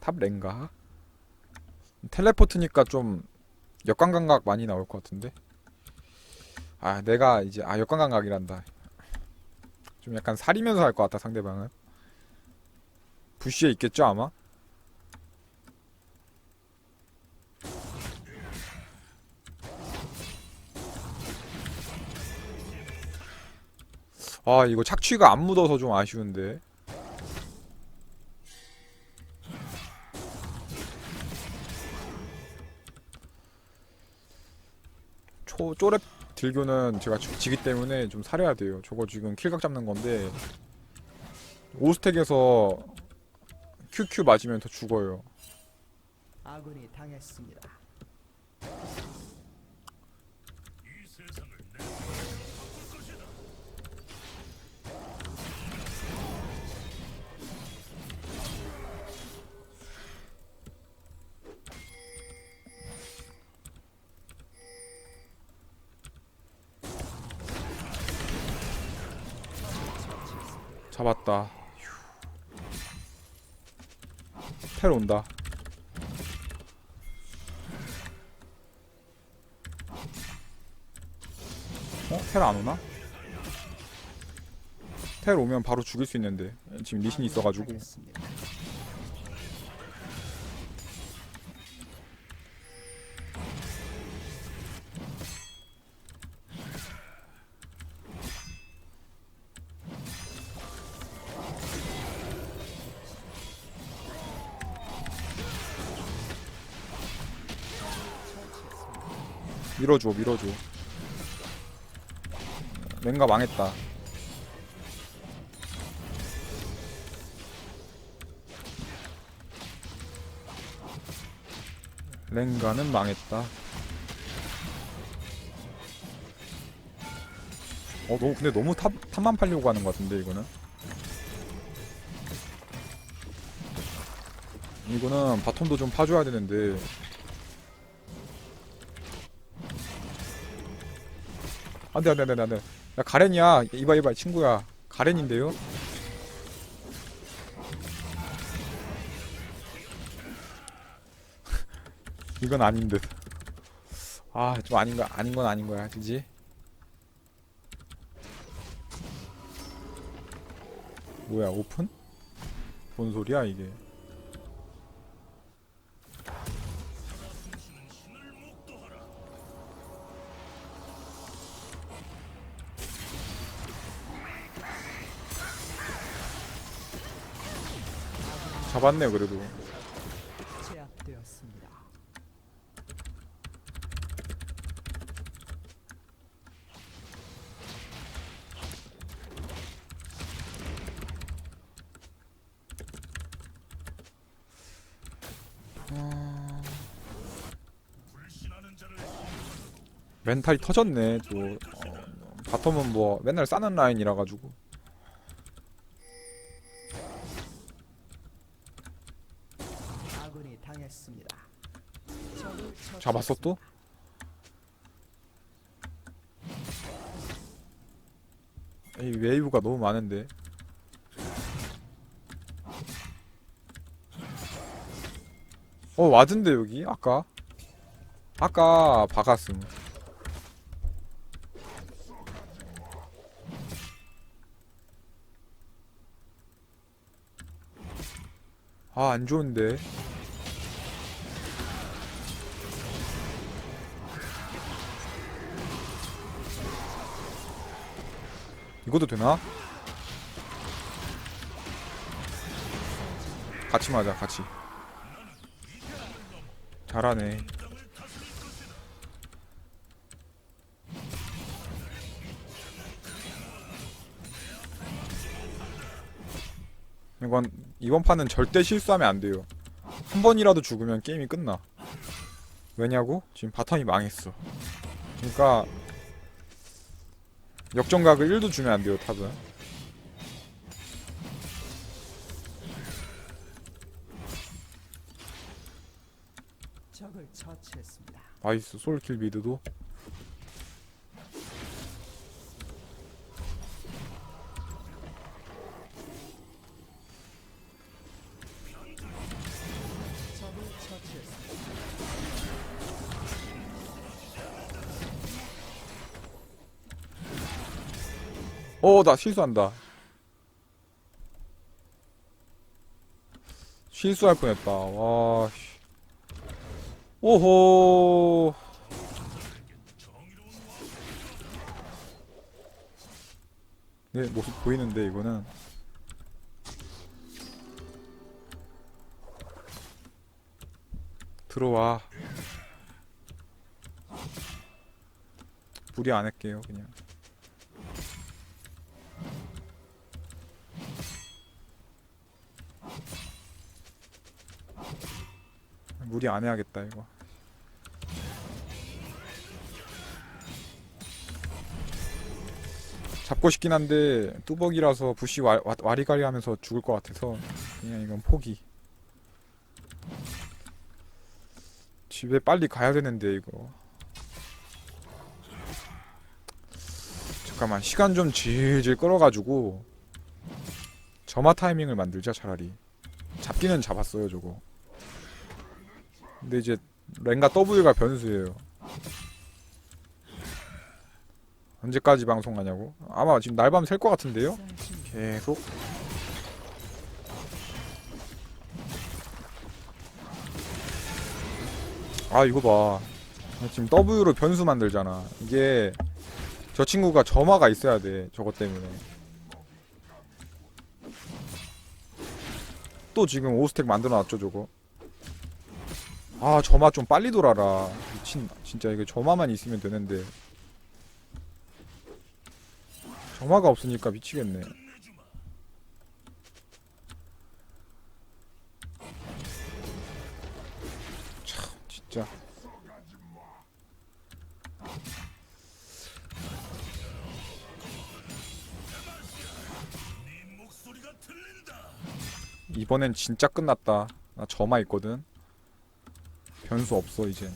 탑 랭가? 텔레포트니까 좀 역광감각 많이 나올 것 같은데? 아 내가 이제 아 역광감각이란다 좀 약간 살이면서 할 것 같다 상대방은 부시에 있겠죠 아마? 아 이거 착취가 안 묻어서 좀 아쉬운데. 초 쪼랩 딜교는 제가 지- 지기 때문에 좀 사려야 돼요. 저거 지금 킬각 잡는 건데. 5스택에서 QQ 맞으면 더 죽어요. 아군이 당했습니다. 텔 온다 어? 텔안 오나? 텔 오면 바로 죽일 수 있는데 지금 리신이 있어가지고 밀어줘 밀어줘. 랭가 망했다. 랭가는 망했다. 어 너무 근데 너무 탑, 탑만 팔려고 하는 것 같은데 이거는? 이거는 바텀도 좀 파줘야 되는데 안돼 안돼 안돼 안돼. 야 가렌이야. 이봐 이봐 친구야. 가렌인데요? 이건 아닌 듯 아 좀 아닌 거 아닌 건 아닌 거야 그지? 뭐야 오픈? 뭔 소리야 이게 잡았네 그래도. 제압되었습니다. 멘탈이 터졌네 또. 어, 바텀은 뭐 맨날 싸는 라인이라 가지고 잡았어 또? 이 웨이브가 너무 많은데. 어 와든데 여기. 아까. 아까 박았음. 아 안 좋은데 이것도 되나? 같이 맞아 같이. 잘하네. 이건 이번 판은 절대 실수하면 안 돼요. 한 번이라도 죽으면 게임이 끝나. 왜냐고? 지금 바텀이 망했어. 그러니까 역전각을 1도 주면 안 돼요 탑은 적을 처치했습니다. 나이스 솔킬 미드도 어, 나 실수한다. 실수할 뻔했다. 와, 씨. 오호. 네, 모습 보이는데, 이거는. 들어와. 무리 안 할게요, 그냥. 무리 안 해야겠다 이거. 잡고 싶긴 한데 뚜벅이라서 부시 와, 와, 와 리가리 하면서 죽을 것 같아서 그냥 이건 포기. 집에 빨리 가야 되는데 이거. 잠깐만 시간 좀 질질 끌어가지고 점화 타이밍을 만들자 차라리. 잡기는 잡았어요 저거. 근데 이제 랭가 W가 변수예요. 언제까지 방송하냐고? 아마 지금 날밤 셀 것 같은데요? 계속. 아 이거 봐. 지금 W로 변수 만들잖아. 이게 저 친구가 점화가 있어야 돼. 저것 때문에. 또 지금 5스택 만들어놨죠 저거. 아 점화 좀 빨리 돌아라. 미친 진짜 이거 점화만 있으면 되는데. 점화가 없으니까 미치겠네. 참 진짜. 이번엔 진짜 끝났다. 나 점화 있거든 변수 없어 이제.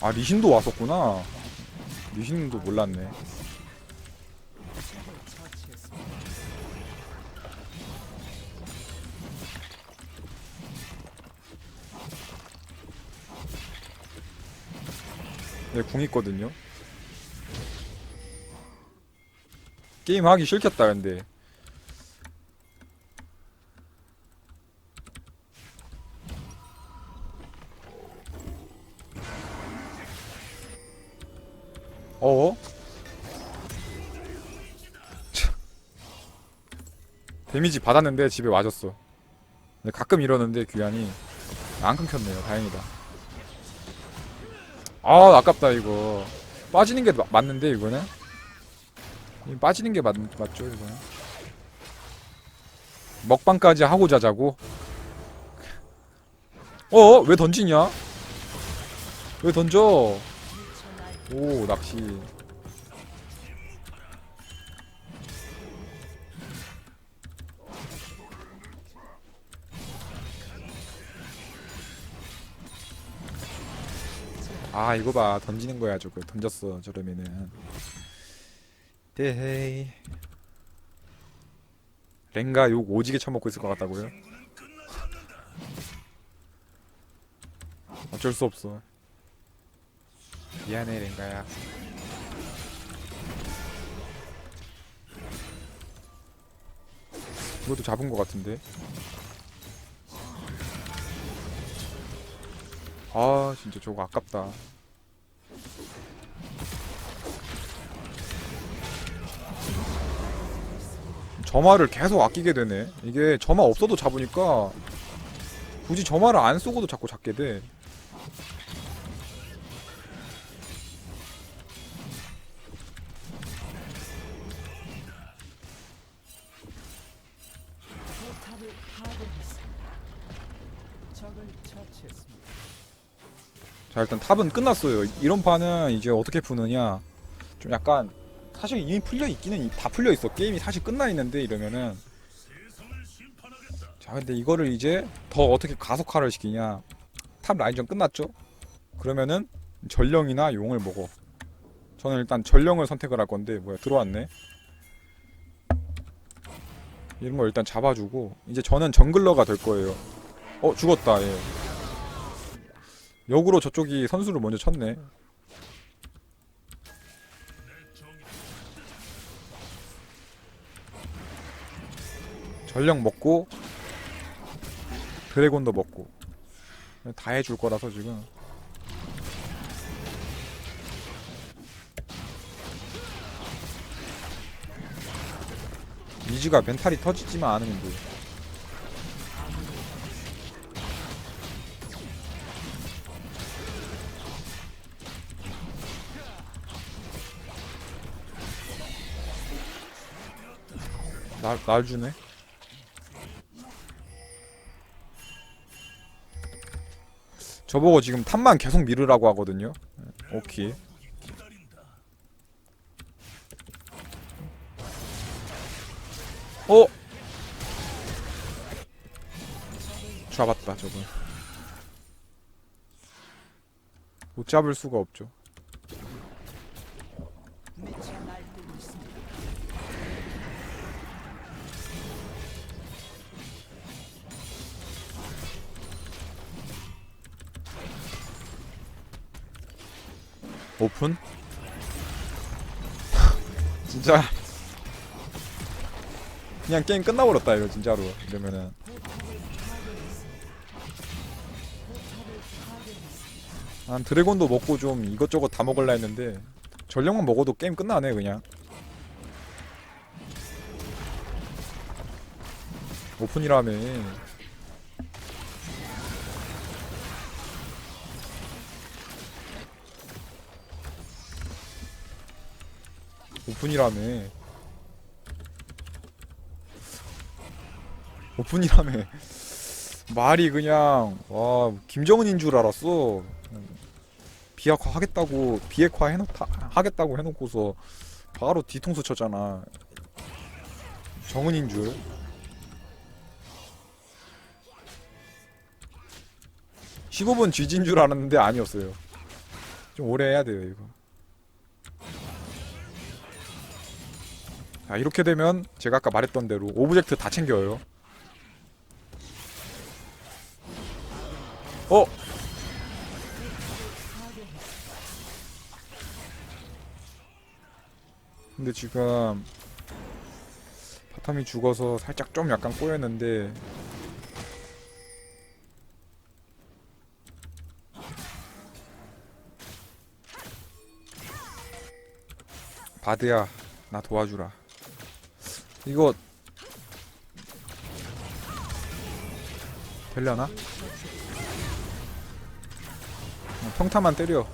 아 리신도 왔었구나. 리신도 몰랐네 네궁 있거든요 게임 하기 싫겠다 근데 어? 참. 데미지 받았는데 집에 와줬어. 가끔 이러는데 귀환이 안 끊겼네요. 다행이다. 아 아깝다 이거. 빠지는 게 마- 맞는데 이거는? 이 빠지는 게 맞, 맞죠 이거는? 먹방까지 하고 자자고? 어? 왜 던지냐? 왜 던져? 오 낚시 아 이거 봐. 던지는 거야 저거. 던졌어 저러면은. 데헤이. 랭가 욕 오지게 처먹고 있을 것 같다고요? 어쩔 수 없어. 미안해 랭가야. 이것도 잡은 것 같은데 아 진짜 저거 아깝다. 점화를 계속 아끼게 되네. 이게 점화 없어도 잡으니까 굳이 점화를 안 쏘고도 자꾸 잡게 돼 자 일단 탑은 끝났어요. 이런 판은 이제 어떻게 푸느냐. 좀 약간 사실 이미 풀려 있기는 이- 다 풀려 있어. 게임이 사실 끝나 있는데 이러면은. 자 근데 이거를 이제 더 어떻게 가속화를 시키냐. 탑 라인전 끝났죠? 그러면은 전령이나 용을 먹어. 저는 일단 전령을 선택을 할 건데 뭐야 들어왔네. 이런 거 일단 잡아주고 이제 저는 정글러가 될 거예요. 어 죽었다 얘. 역으로 저쪽이 선수를 먼저 쳤네. 전력 먹고 드래곤도 먹고 다 해줄 거라서 지금 미지가 멘탈이 터지지만 않으면 돼. 날, 날 주네. 저보고 지금 탑만 계속 미르라고 하거든요. 오케이. 어? 잡았다 저거. 못 잡을 수가 없죠. 오픈? 진짜. 그냥 게임 끝나버렸다 이거 진짜로. 이러면은. 난 드래곤도 먹고 좀 이것저것 다 먹을라 했는데 전력만 먹어도 게임 끝나네 그냥. 오픈이라며 오픈이라며. 오픈이라며. 말이 그냥 와 김정은인 줄 알았어. 비핵화 하겠다고 비핵화 해놓다 하겠다고 해놓고서 바로 뒤통수 쳤잖아. 정은인 줄. 15분 뒤진 줄 알았는데 아니었어요. 좀 오래 해야 돼요 이거 자 이렇게 되면 제가 아까 말했던 대로 오브젝트 다 챙겨요 어? 근데 지금 바텀이 죽어서 살짝 좀 약간 꼬였는데 바드야 나 도와주라 이거 되려나? 어, 평타만 때려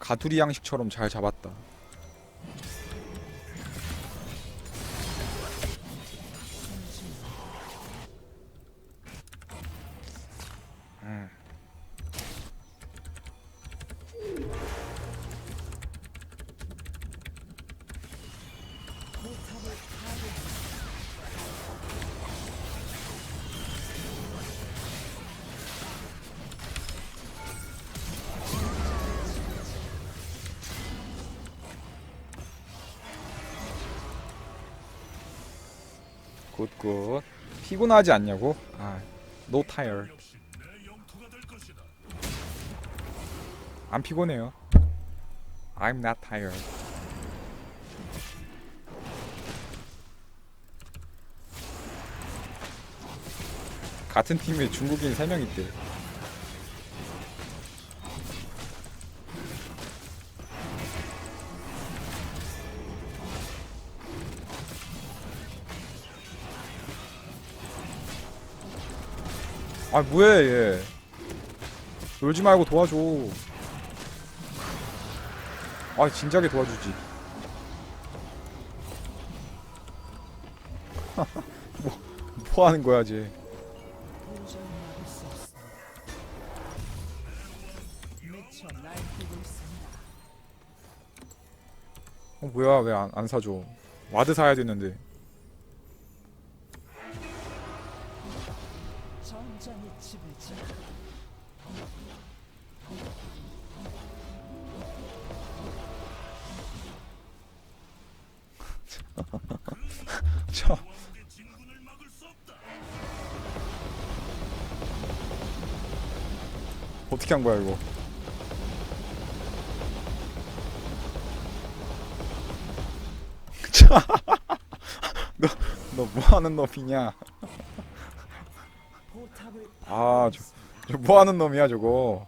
가두리 양식처럼 잘 잡았다 굿굿. 피곤하지 않냐고? 아, no tired 안 피곤해요. I'm not tired. 같은 팀에 중국인 3명 있대 아 뭐해 얘. 놀지 말고 도와줘. 아 진작에 도와주지. 뭐, 뭐 하는 거야 쟤. 어 뭐야 왜 안 안 사줘? 와드 사야 되는데 저 어떻게 한 거야 이거? 너너 뭐 하는 놈이냐? 포탑을 아, 저, 저뭐 하는 놈이야 저거?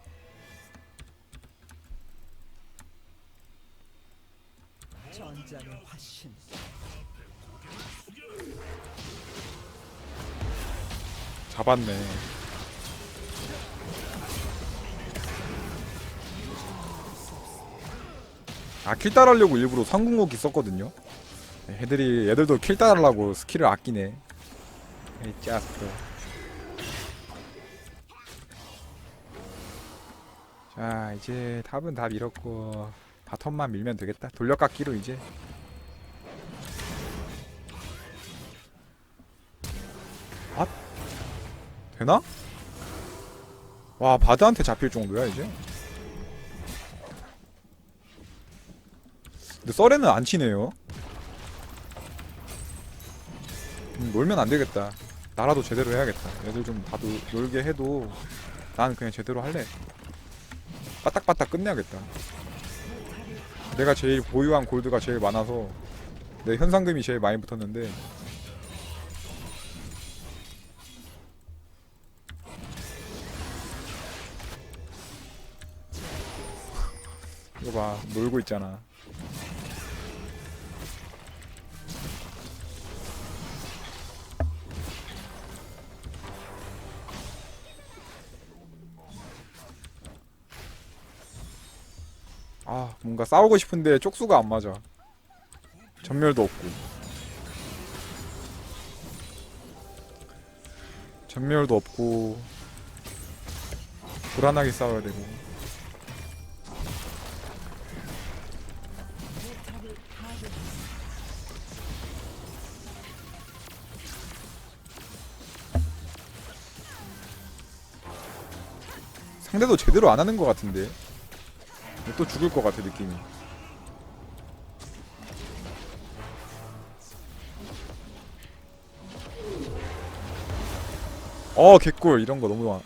잡았네. 아, 킬 따라하려고 일부러 상궁극기 썼거든요. 네, 애들이, 애들도 킬 따라하려고 스킬을 아끼네. 에이, 짜스도. 자, 이제 탑은 다 밀었고, 바텀만 밀면 되겠다. 돌려깎기로 이제. 되나? 와, 바드한테 잡힐 정도야, 이제. 근데 썰에는 안 치네요. 음, 놀면 안 되겠다. 나라도 제대로 해야겠다. 애들 좀 다 놀게 해도 나는 그냥 제대로 할래. 빠딱빠딱 끝내야겠다. 내가 제일 보유한 골드가 제일 많아서 내 현상금이 제일 많이 붙었는데 놀고 있잖아. 아 뭔가 싸우고 싶은데 쪽수가 안 맞아. 전멸도 없고. 전멸도 없고. 불안하게 싸워야 되고 상대도 제대로 안 하는 것 같은데. 또 죽을 것 같아 느낌이. 어 개꿀. 이런 거 너무 좋아.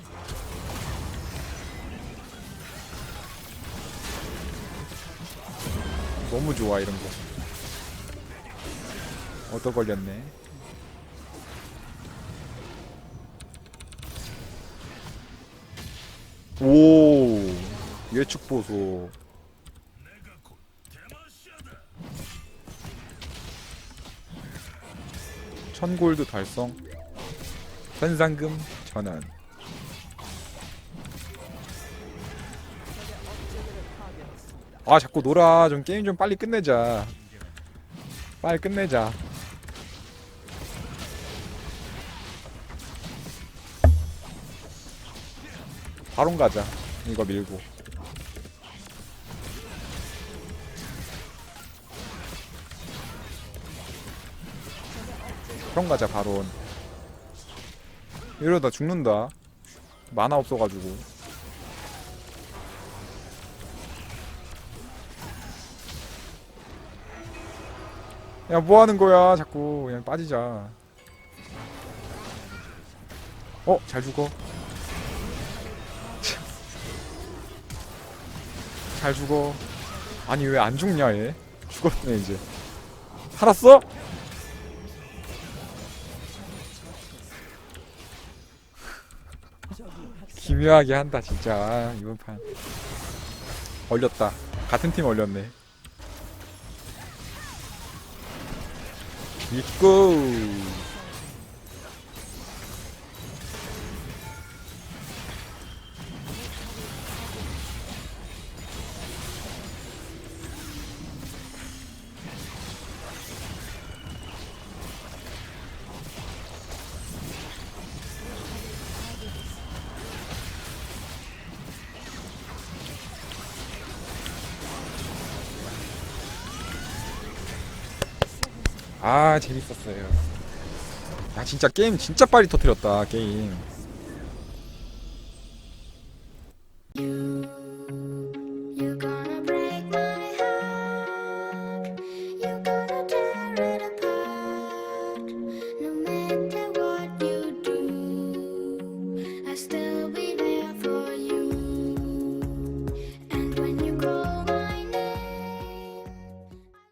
너무 좋아 이런 거. 얻어 걸렸네 오 예측 보소 천 골드 달성. 현상금 전환. 아 자꾸 놀아. 좀 게임 좀 빨리 끝내자. 빨리 끝내자 바론 가자. 이거 밀고. 바론 가자 바론. 이러다 죽는다. 만화 없어가지고. 야 뭐하는 거야 자꾸. 그냥 빠지자. 어? 잘 죽어 잘 죽어. 아니 왜 안 죽냐 얘? 죽었네 이제. 살았어? 기묘하게 한다 진짜. 아, 이번 판. 얼렸다. 같은 팀 얼렸네. 있고 아 재밌었어요. 야 진짜 게임 진짜 빨리 터뜨렸다 게임